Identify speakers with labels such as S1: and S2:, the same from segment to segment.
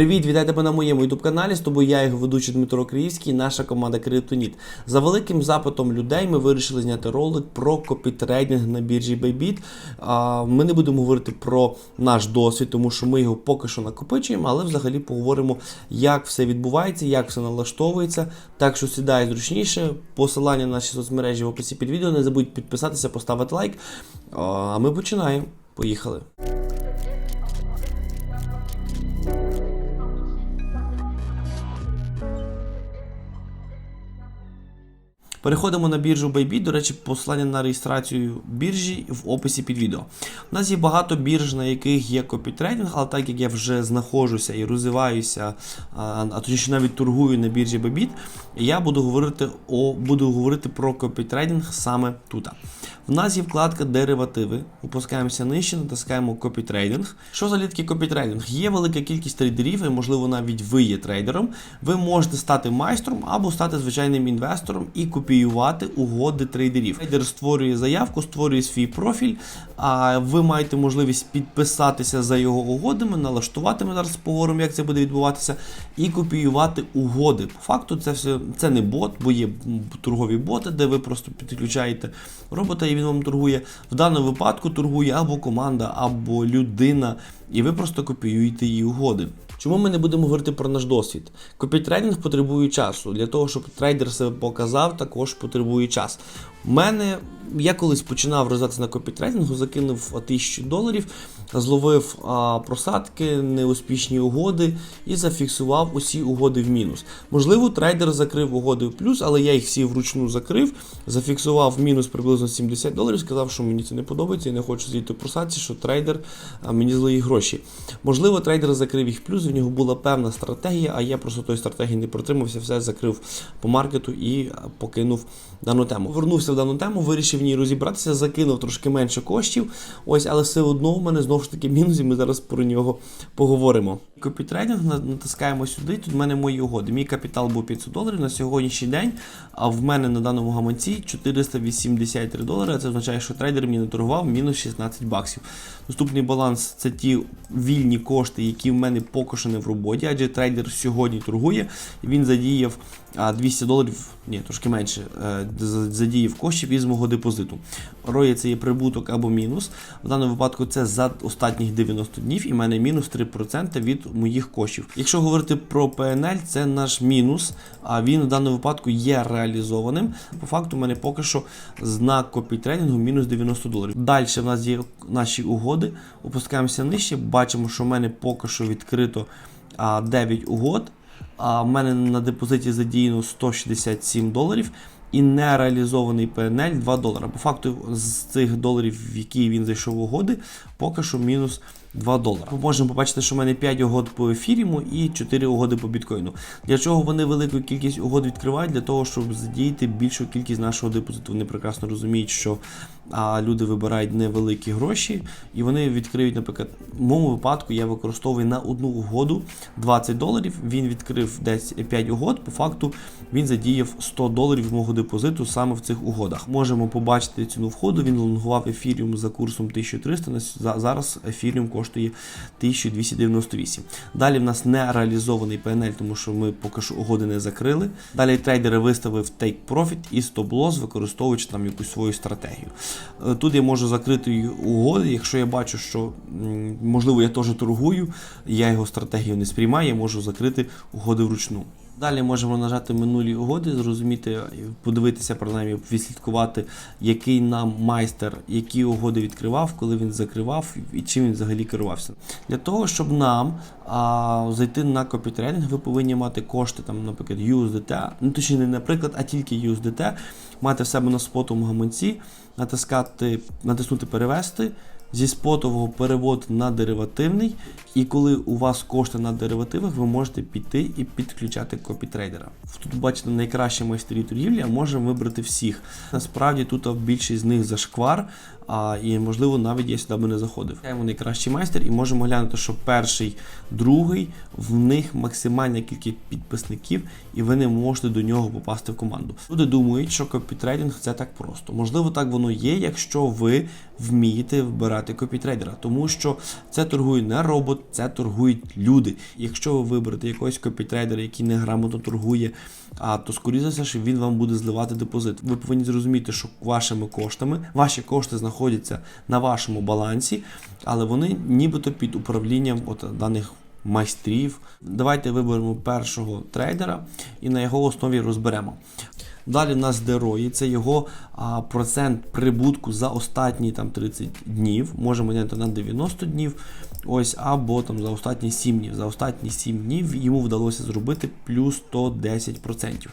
S1: Привіт, вітаю тебе на моєму youtube каналі. З тобою я, його ведучий Дмитро Київський, наша команда Криптоніт. За великим запитом людей ми вирішили зняти ролик про копітрейдинг на біржі Bybit. Ми не будемо говорити про наш досвід, тому що ми його поки що накопичуємо, але взагалі поговоримо, як все відбувається, як все налаштовується. Так що сідай зручніше. Посилання на наші соцмережі в описі під відео. Не забудь підписатися, поставити лайк. А ми починаємо. Поїхали. Переходимо на біржу Bybit. До речі, посилання на реєстрацію біржі в описі під відео. У нас є багато бірж, на яких є копітрейдинг, але так як я вже знаходжуся і розвиваюся, а, точніше навіть торгую на біржі Bybit, я буду говорити о, буду говорити про копітрейдинг саме тут. В нас є вкладка деривативи. Опускаємося нижче, натискаємо копітрейдинг. Що за таке копітрейдинг? Є велика кількість трейдерів, і можливо навіть ви є трейдером. Ви можете стати майстром або стати звичайним інвестором і копіювати угоди трейдерів. Трейдер створює заявку, створює свій профіль. А ви маєте можливість підписатися за його угодами, налаштувати. Ми зараз поговоримо, як це буде відбуватися, і копіювати угоди. По факту, це все це не бот, бо є торгові боти, де ви просто підключаєте робота і він вам торгує. В даному випадку торгує або команда, або людина, і ви просто копіюєте її угоди. Чому ми не будемо говорити про наш досвід? Копітрейдинг потребує часу. Для того, щоб трейдер себе показав, також потребує час. У мене я колись починав розвиватися на копітрейдингу, закинув 1000 доларів, зловив а, просадки, неуспішні угоди і зафіксував усі угоди в мінус. Можливо, трейдер закрив угоди в плюс, але я їх всі вручну закрив, зафіксував мінус приблизно 70 доларів, сказав, що мені це не подобається, я не хочу зійти в просадці, що трейдер а, мені злої гроші. Можливо, трейдер закрив їх плюс, в нього була певна стратегія, а я просто тої стратегії не протримався, все закрив по маркету і покинув дану тему. Вернувся в дану тему, вирішив в ній розібратися, закинув трошки менше коштів. Ось, але все одно в мене знову ж таки мінус, і ми зараз про нього поговоримо. Копітрейдинг натискаємо сюди. Тут в мене мої угоди. Мій капітал був 500 доларів на сьогоднішній день. А в мене на даному гаманці 483 долари. Це означає, що трейдер мені наторгував мінус 16 баксів. Наступний баланс це ті вільні кошти, які в мене не в роботі, адже трейдер сьогодні торгує. Він задіяв 200 доларів, ні, трошки менше, задіяв коштів із мого депозиту. Роє це є прибуток або мінус. В даному випадку це за останніх 90 днів, і в мене мінус 3% від моїх коштів. Якщо говорити про PNL, це наш мінус, а він в даному випадку є реалізованим. По факту, в мене поки що знак копітрейдингу мінус 90 доларів. Далі в нас є наші угоди. Опускаємося нижче, бачимо, що в мене поки що відкрито 9 угод. А в мене на депозиті задіяно 167 доларів і нереалізований PNL 2 долара. По факту, з цих доларів, в які він зайшов в угоди, поки що мінус 2 долара. Ми можемо побачити, що в мене 5 угод по ефіріму і 4 угоди по біткоїну. Для чого вони велику кількість угод відкривають? Для того, щоб задіяти більшу кількість нашого депозиту. Вони прекрасно розуміють, що а, люди вибирають невеликі гроші, і вони відкриють, наприклад, в моєму випадку я використовую на одну угоду 20 доларів. Він відкрив десь 5 угод. По факту він задіяв 100 доларів мого депозиту саме в цих угодах. Можемо побачити ціну входу. Він лонгував ефіріум за курсом 1300. Зараз ефіріум коштує 1298. Далі в нас не реалізований PNL, тому що ми поки що угоди не закрили. Далі трейдери виставив take profit і стоп-лосс, використовуючи там якусь свою стратегію. Тут я можу закрити угоди, якщо я бачу, що можливо я теж торгую, я його стратегію не сприймаю, я можу закрити угоди вручну. Далі можемо нажати минулі угоди, зрозуміти, подивитися, принаймні, відслідкувати, який нам майстер, які угоди відкривав, коли він закривав і чим він взагалі керувався. Для того, щоб нам а, зайти на копітрейдинг, ви повинні мати кошти, там, наприклад, USDT, ну точніше не наприклад, а тільки USDT, мати в себе на спотовому гаманці, натискати, натиснути перевести. Зі спотового переводу на деривативний, і коли у вас кошти на деривативах, ви можете піти і підключати копітрейдера. Тут бачите найкращі майстері торгівлі, а можемо вибрати всіх. Насправді тут більшість з них зашквар, а, і можливо навіть я сюди би не заходив. Маємо найкращий майстер і можемо глянути, що перший, другий, в них максимальна кількість підписників, і ви не можете до нього попасти в команду. Люди думають, що копітрейдинг це так просто. Можливо, так воно є, якщо ви вмієте вибирати копітрейдера, тому що це торгує не робот, це торгують люди. Якщо ви виберете якогось копітрейдера, який неграмотно торгує, а то скоріше за все, що він вам буде зливати депозит. Ви повинні зрозуміти, що вашими коштами ваші кошти знаходяться на вашому балансі, але вони нібито під управлінням от даних майстрів. Давайте виберемо першого трейдера і на його основі розберемо. Далі в нас Дерої, це його а, процент прибутку за останні там 30 днів. Можемо глянути на 90 днів. Ось, або там за останні 7 днів. За останні 7 днів йому вдалося зробити плюс 110%.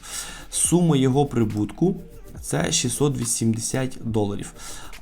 S1: Сума його прибутку це 680 доларів.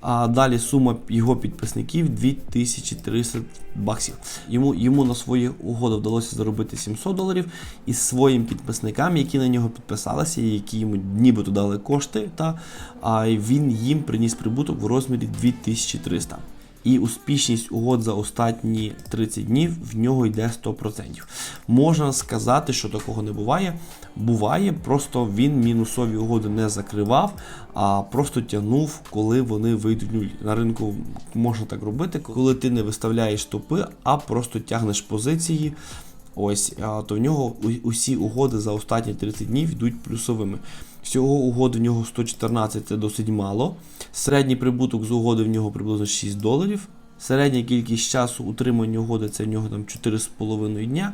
S1: А далі сума його підписників 2300 баксів. Йому, йому на свої угоди вдалося заробити 700 доларів і своїм підписникам, які на нього підписалися, які йому нібито дали кошти, та, а він їм приніс прибуток в розмірі 2300. І успішність угод за останні 30 днів в нього йде 100%. Можна сказати, що такого не буває. Буває, просто він мінусові угоди не закривав, а просто тягнув, коли вони вийдуть нуль. На ринку можна так робити, коли ти не виставляєш топи, а просто тягнеш позиції. Ось, то в нього усі угоди за останні 30 днів йдуть плюсовими. Всього угод в нього 114 це досить мало. Середній прибуток з угоди в нього приблизно 6 доларів. Середня кількість часу утримання угоди це в нього там 4,5 дня.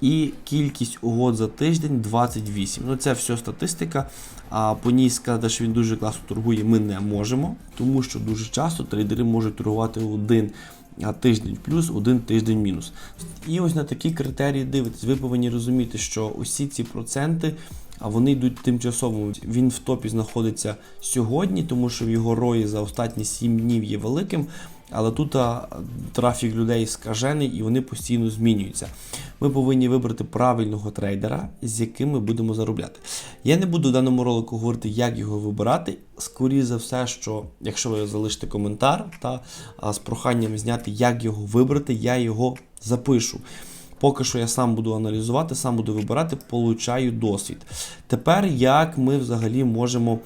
S1: І кількість угод за тиждень 28. Ну це все статистика. А по ній сказати, що він дуже класно торгує, ми не можемо, тому що дуже часто трейдери можуть торгувати один тиждень плюс, один тиждень мінус. І ось на такі критерії дивитесь. Ви повинні розуміти, що усі ці проценти. А вони йдуть тимчасово. Він в топі знаходиться сьогодні, тому що в його рої за останні 7 днів є великим. Але тут трафік людей скажений і вони постійно змінюються. Ми повинні вибрати правильного трейдера, з яким ми будемо заробляти. Я не буду в даному ролику говорити, як його вибирати. Скоріше за все, що якщо ви залишите коментар та з проханням зняти, як його вибрати, я його запишу. Поки що я сам буду аналізувати, сам буду вибирати, получаю досвід. Тепер як ми взагалі можемо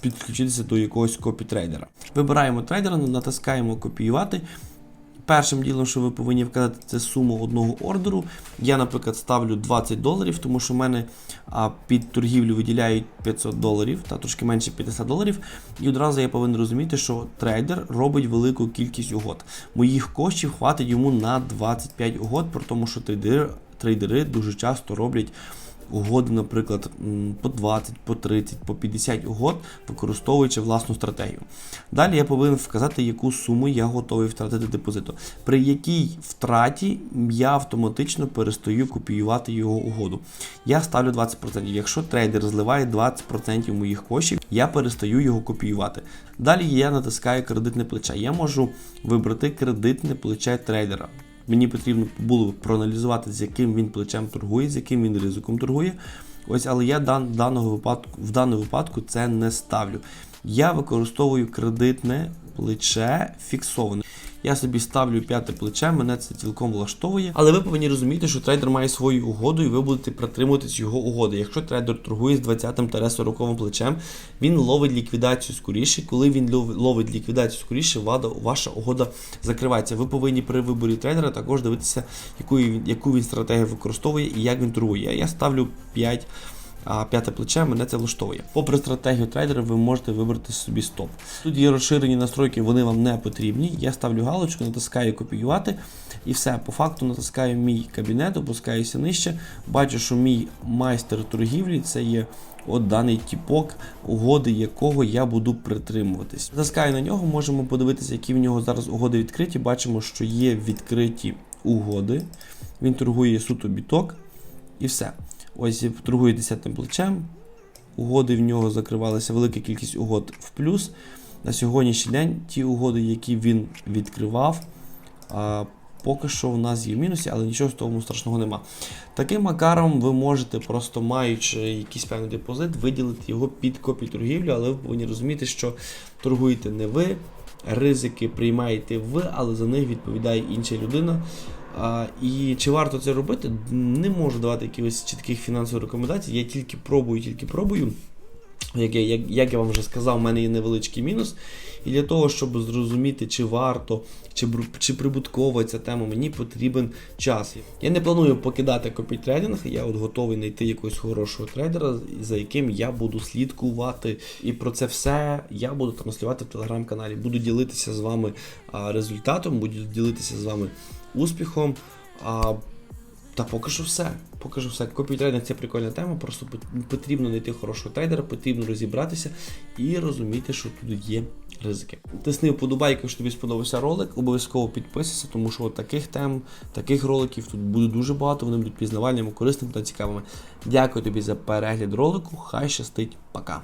S1: підключитися до якогось копітрейдера. Вибираємо трейдера, натискаємо копіювати. Першим ділом, що ви повинні вказати, це суму одного ордеру. Я, наприклад, ставлю 20 доларів, тому що в мене а, під торгівлю виділяють 500 доларів, та трошки менше 50 доларів. І одразу я повинен розуміти, що трейдер робить велику кількість угод. Моїх коштів хватить йому на 25 угод, при тому, що трейдери, трейдери дуже часто роблять угоди, наприклад, по 20, по 30, по 50 угод, використовуючи власну стратегію. Далі я повинен вказати, яку суму я готовий втратити депозиту, при якій втраті я автоматично перестаю копіювати його угоду. Я ставлю 20%. Якщо трейдер зливає 20% моїх коштів, я перестаю його копіювати. Далі я натискаю кредитне плече. Я можу вибрати кредитне плече трейдера. Мені потрібно було проаналізувати, з яким він плечем торгує, з яким він ризиком торгує. Ось, але я дан, даного випадку, в даному випадку це не ставлю. Я використовую кредитне плече фіксоване. Я собі ставлю п'яте плече, мене це цілком влаштовує. Але ви повинні розуміти, що трейдер має свою угоду, і ви будете притримуватись його угоди. Якщо трейдер торгує з 20-40 плечем, він ловить ліквідацію скоріше. Коли він лов- ловить ліквідацію скоріше, вада- ваша угода закривається. Ви повинні при виборі трейдера також дивитися, яку він, яку він стратегію використовує і як він торгує. Я ставлю 5 а п'яте плече мене це влаштовує. Попри стратегію трейдера, ви можете вибрати собі стоп. Тут є розширені настройки, вони вам не потрібні. Я ставлю галочку, натискаю копіювати, і все. По факту натискаю мій кабінет, опускаюся нижче. Бачу, що мій майстер торгівлі це є от даний тіпок, угоди якого я буду притримуватись. Натискаю на нього, можемо подивитися, які в нього зараз угоди відкриті. Бачимо, що є відкриті угоди. Він торгує суто біток і все. Ось торгує 10 плечем. Угоди в нього закривалися велика кількість угод в плюс. На сьогоднішній день ті угоди, які він відкривав, поки що в нас є в мінусі, але нічого з того страшного нема. Таким макаром ви можете, просто маючи якийсь певний депозит, виділити його під копій торгівлю, але ви повинні розуміти, що торгуєте не ви, ризики приймаєте ви, але за них відповідає інша людина. А, і чи варто це робити? Не можу давати якихось чітких фінансових рекомендацій. Я тільки пробую, тільки пробую. як я, як, як я вам вже сказав, в мене є невеличкий мінус. І для того, щоб зрозуміти, чи варто, чи, чи прибуткова ця тема, мені потрібен час. Я не планую покидати копітрейдинг, я от готовий знайти якогось хорошого трейдера, за яким я буду слідкувати. І про це все я буду транслювати в телеграм-каналі. Буду ділитися з вами результатом, буду ділитися з вами успіхом. А, та поки що все. Поки що все. Копітрейдинг це прикольна тема. Просто потрібно знайти хорошого трейдера, потрібно розібратися і розуміти, що тут є ризики. Тисни вподобайку, якщо тобі сподобався ролик. Обов'язково підписуйся, тому що таких тем, таких роликів тут буде дуже багато. Вони будуть пізнавальними, корисними та цікавими. Дякую тобі за перегляд ролику. Хай щастить. Пока.